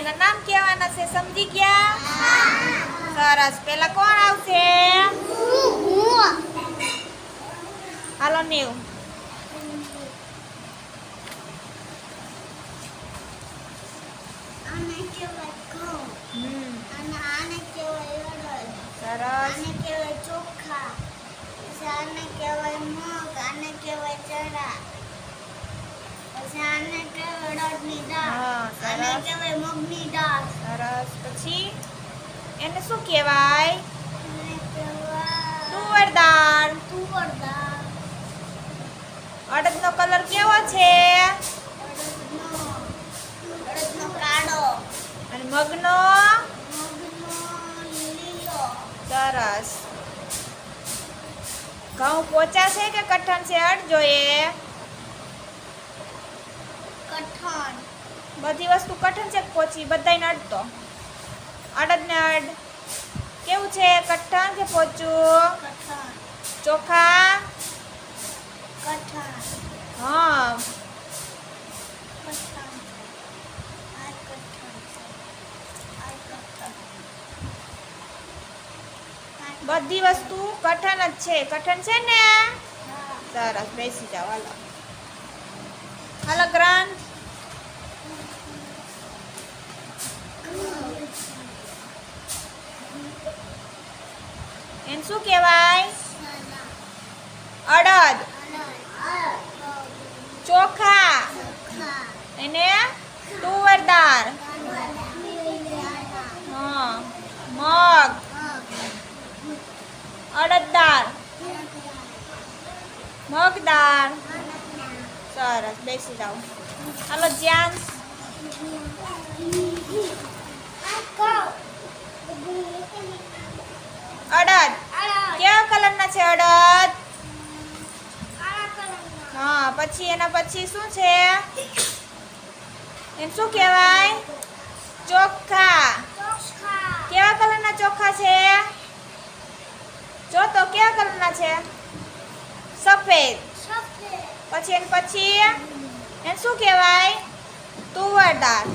એના નામ કહેવાના છે સમજી ગયા? સરસ. પેલા કોણ આવશે? હાલો નીવ. સરસ. ચોખા. આને કહેવાય મગ. આને કહેવાય ચણા. પછી આને કહેવાય અડદની દાળ. આને. કહેવાય મગની દાળ. સરસ. પછી એને શું કહેવાય? તુવર દાળ. તુવર દાળ. અડદનો કલર કેવો છે? અડદનો. અડદનો કાળો. અને મગનો? લીલો. સરસ. ઘઉં પોચા છે કે કઠણ છે? અડ જોઈએ. કઠણ. બધી વસ્તુ કઠણ છે પોચી બધાને અડતો અડદ ને અડ. કેવું છે? કઠણ કે પોચું? ચોખા? કઠણ. હા. બધી વસ્તુ કઠણ જ છે. કઠણ છે ને? સરસ. બેસી જાઓ. હાલો. હાલો ગ્રાન્ડ એને શું કહેવાય? અડદ. ચોખા. એને તુવરદાર. મગ. અડદ દાળ મગ સરસ. બેસી જાઓ. હાલો જ્યાં અડદ. કેવા કલરના છે અડદ? હા પછી એના પછી શું છે? એમ શું કહેવાય? ચોખા. કેવા કલરના ચોખા છે? જો તો કેવા કલરના છે? સફેદ. પછી એને પછી એને શું કહેવાય? તુવર દાળ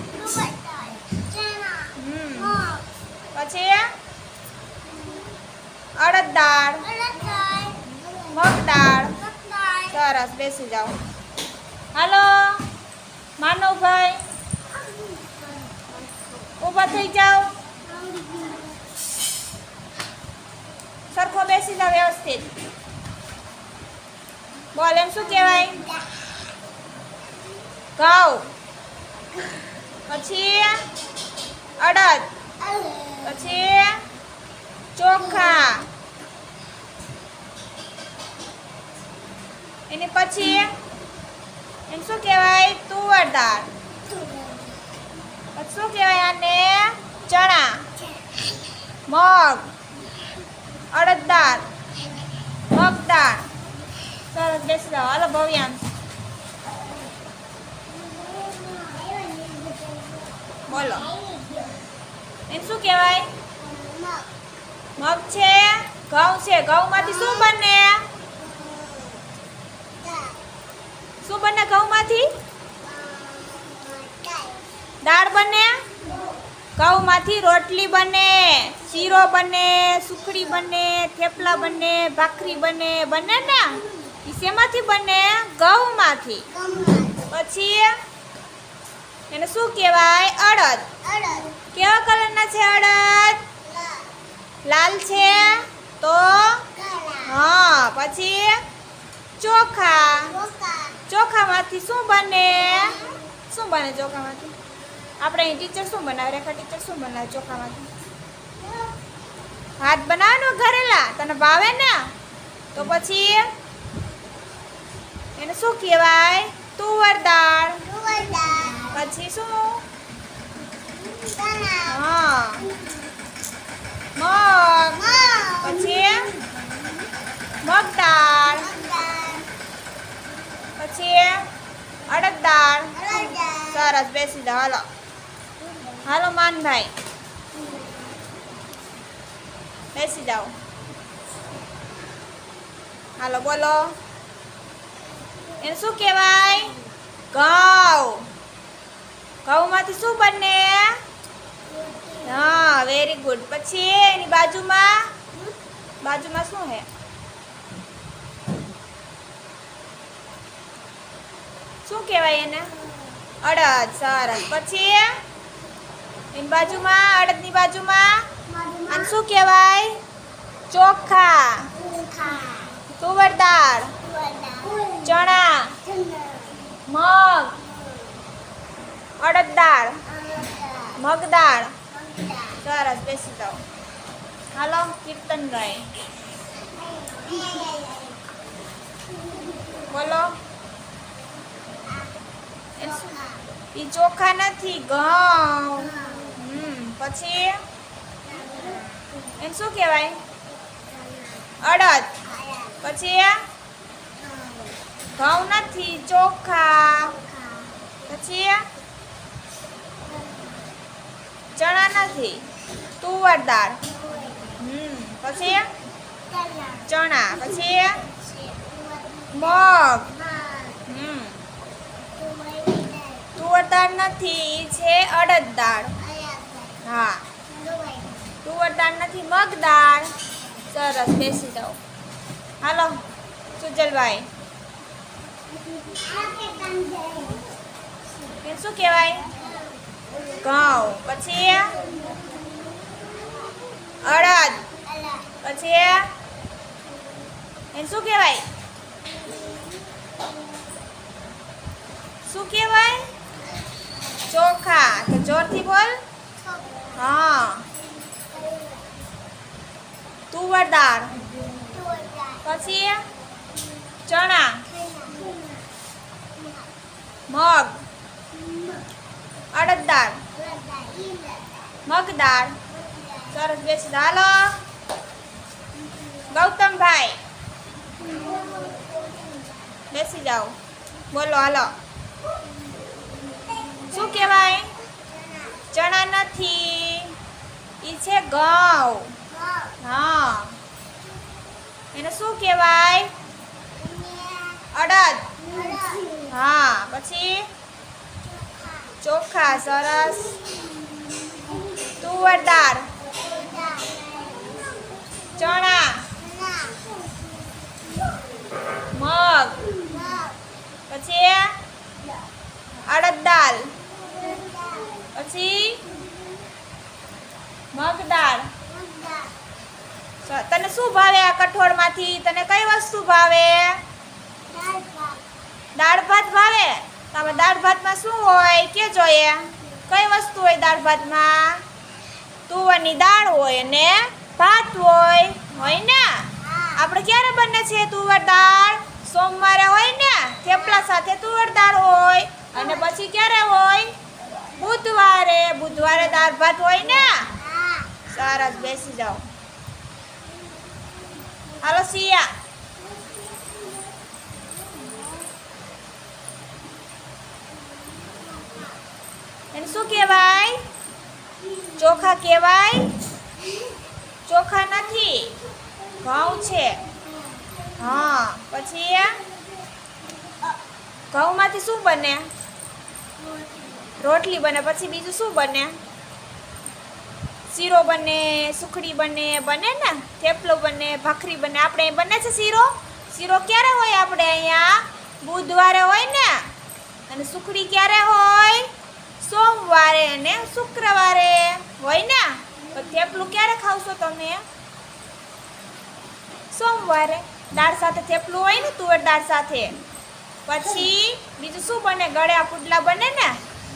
પછી અડદ દાળ. મગ દાળ. સરસ બેસી જાઓ. હાલો માનવભાઈ. ઊભા થઈ જાઓ. સરખો બેસી જાઓ વ્યવસ્થિત. બોલ એમ શું કહેવાય? ઘઉં. પછી અડદ. પછી ચોખા. એની પછી, એમ શું કહેવાય? તુવર દાળ. શું કહેવાય આને? ચણા. મગ. અડદ દાળ. મગ સરસ, બેસી જાઓ. હાલો ભવ્યાંશ બોલો. એમ શું કહેવાય? મગ છે ઘઉં છે ઘઉંમાંથી શું બને? શું બને ઘઉંમાંથી? દાળ બને? ઘઉંમાંથી રોટલી બને શીરો બને સુખડી બને થેપલા બને ભાખરી બને બને ને? એ શેમાંથી બને? ઘઉંમાંથી. પછી એને શું કહેવાય? અડદ. કેવા કલરના છે અડદ? લાલ છે તો હા પછી ચોખા. ચોખામાંથી શું બને? શું બને ચોખામાંથી? આપણે અહીં ટીચર શું બનાવે? રેખા ટીચર શું બનાવે ચોખામાંથી? ભાત બનાવવાનો ઘરેલા? તને ભાવે ને? તો પછી એને શું કહેવાય? તુવર દાળ. પછી શું? હા. મગ. પછી મગ દાળ. પછી અડદ દાળ. સરસ બેસી જાવ હાલો. હાલો માનભાઈ. બેસી જાઓ. હાલો બોલો. એને શું કહેવાય? ઘઉં. ઘઉંમાંથી શું બને? હા વેરી ગુડ પછી એની બાજુમાં? બાજુમાં શું હે? શું કહેવાય એને? અડદ સરસ પછી એની બાજુમાં અડદની બાજુમાં? અને શું કહેવાય? ચોખા. તુવર દાળ. ચણા. મગ. અડદ દાળ. મગ દાળ. સરસ બેસી જાઓ હાલો કીર્તન ગાય બોલો એ ચોખા નથી ઘઉં હમ પછી એમ શું કહેવાય અડદ પછી ઘઉં નથી ચોખા પછી ચણા નથી તુવર દાળ. હમ પછી? ચણા. પછી? મગ. હમ. તુવર દાળ નથી છે અડદ દાળ. હા. તુવર દાળ નથી મગ દાળ. સરસ બેસી જાઓ. હાલો સુજલભાઈ. શું કહેવાય? ઘઉં. પછી? અડદ. પછી એને શું કહેવાય? શું કહેવાય? ચોખા. તો જોરથી બોલ. હા. તુવર દાળ પછી ચણા. મગ. અડદ દાળ મગ સરસ બેસી. હાલો. ગૌતમભાઈ, બેસી જાઓ. બોલો, હાલો. શું કહેવાય? ચણા નથી. એ છે ઘઉં. હા. એને શું કહેવાય? અડદ. હા, પછી? ચોખા, સરસ. તુવર દાળ ચણા મગ પછી અડદ દાળ પછી મગ દાળ સ- તને શું ભાવે આ કઠોળમાંથી તને કઈ વસ્તુ ભાવે? દાળ ભાત ભાવે? તમે દાળ ભાતમાં શું હોય કે જોઈએ કઈ વસ્તુ હોય દાળ ભાતમાં તુવરની દાળ હોય ને ભાત હોય. હોય ને? આપણે ક્યારે બને છે તુવર દાળ? સોમવારે હોય ને? થેપલા સાથે તુવર દાળ હોય. અને પછી ક્યારે હોય? બુધવારે. બુધવારે દાળ ભાત હોય ને? સરસ બેસી જાઓ. હાલો સિયા એને શું કહેવાય ચોખા કહેવાય ચોખા નથી ઘઉં છે હા પછી ઘઉંમાંથી શું બને રોટલી બને પછી બીજું શું બને શીરો બને, સુખડી બને બને ને, થેપલો બને, ભાખરી બને. આપણે બને છે શીરો? શીરો ક્યારે હોય આપણે અહીંયા? બુધવારે હોય ને? અને સુખડી ક્યારે હોય? સોમવારે અને શુક્રવારે. હોય ને? તો થેપલું ક્યારે ખાવશો તમે? સોમવારે. દાળ સાથે થેપલું હોય ને તુવેર દાળ સાથે? પછી બીજું શું બને? ગળ્યા પુડલા બને ને?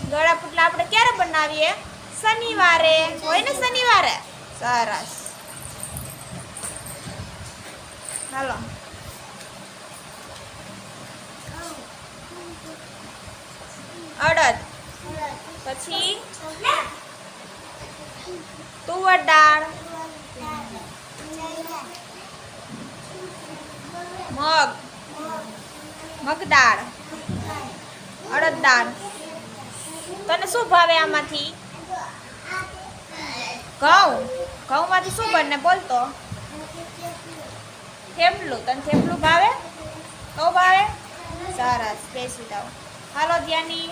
ગળા પુડલા આપણે ક્યારે બનાવીએ? શનિવારે હોય ને શનિવારે? સરસ. હાલો. અડદ. પછી? તુવર દાળ. મગ. મગ દાળ. અડદ દાળ. તને શું ભાવે આમાંથી? ઘઉં. ઘઉંમાંથી શું બને? બોલતો થેપલું. તને થેપલું ભાવે? તો ભાવે? સરસ. બેસી દઉં હાલો ધ્યાની.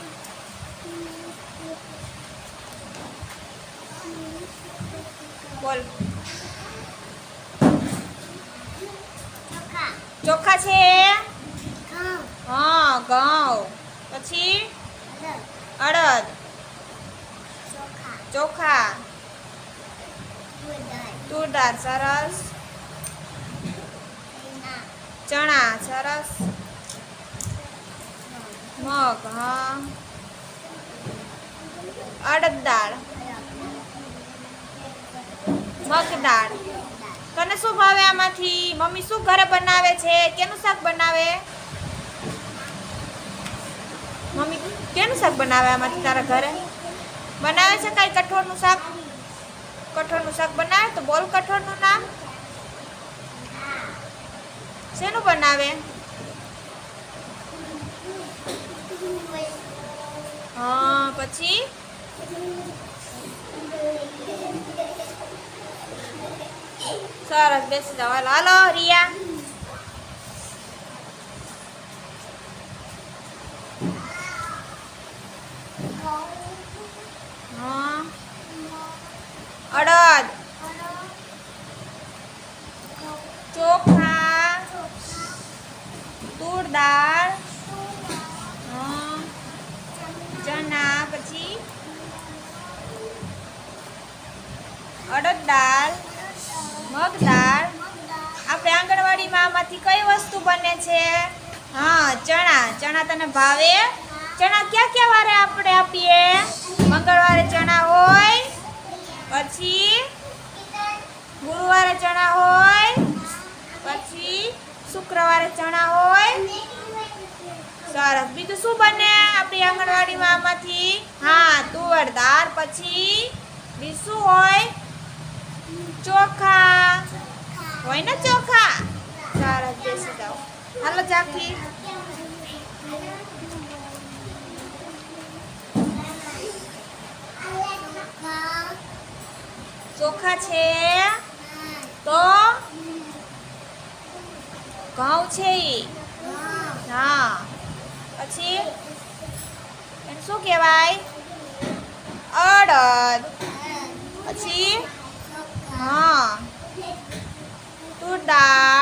બોલ. ચોખા. છે? હા ઘઉં. પછી? અડદ. ચોખા. ચોખા. તુર દાળ સરસ. ચણા સરસ. મગ, હા. અડદ દાળ. મગ દાળ. તને શું ભાવે આમાંથી? મમ્મી શું ઘરે બનાવે છે? કેનું શાક બનાવે? મમ્મી, કેનું શાક બનાવે આમાંથી તારા ઘરે? બનાવે છે કાંઈ કઠોળનું શાક? કઠોળનું શાક બનાવે તો બોલ કઠોળનું નામ? શેનું બનાવે? હા, પછી? સરસ, બેસી જવા હાલો, રિયા હા અડદ ચોખા તુર દાળ હા ચણા પછી અડદ દાળ મગ દાળ આપણે આંગણવાડીમાં કઈ વસ્તુ બને છે? હા, ચણા. ચણા તને ભાવે? ચણા ક્યાં ક્યાં વારે આપણે આપીએ? મંગળવારે ચણા હોય, પછી ગુરુવારે ચણા હોય, પછી શુક્રવારે ચણા હોય. સરસ. બીજું શું બને આપણી આંગણવાડીમાં આમાંથી? હા તુવર દાળ પછી બીજું હોય? ચોખા. હોય ને ચોખા? સરસ બેસી જાઓ. હાલો ચાકી ચોખા છે તો ઘઉં છે ઈ. હા. પછી એને શું કહેવાય? અડદ. પછી, હા. પછી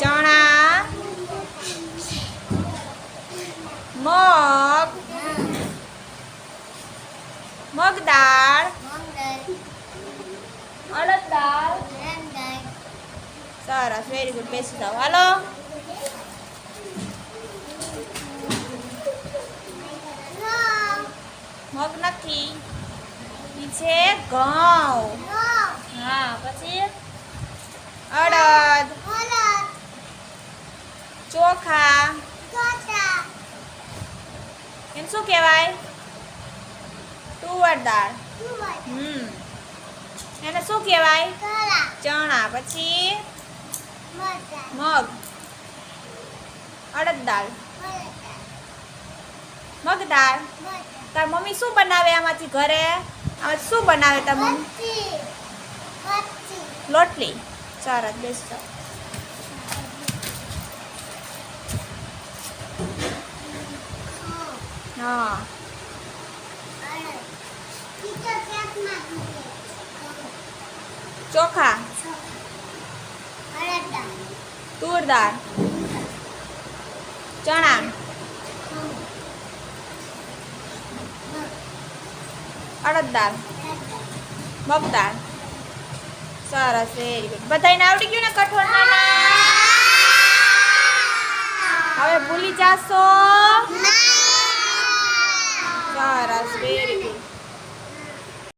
ચણા મગ મગ દાળ અડદ દાળ. સરસ વેરી ગુડ બેસી જાઓ. હાલો. મગ નથી. પીછે છે ઘઉં. હા પછી અડદ. ચોખા. એને શું કહેવાય? તુવર દાળ. હમ. એને શું કહેવાય? ચણા. પછી મગ. અડદ દાળ. મગ દાળ. તાર મમ્મી શું બનાવે આમાંથી ઘરે? આમાંથી શું બનાવે તાર મમ્મી? લોટલી. સરસ બેસતો હા. ચોખા. તુર દાળ ચણા. અડદ દાળ મગ દાળ સરસ વેરી ગુડ બધાને આવડી ગયું ને કઠોળના હવે ભૂલી જાશો? સરસ વેરી ગુડ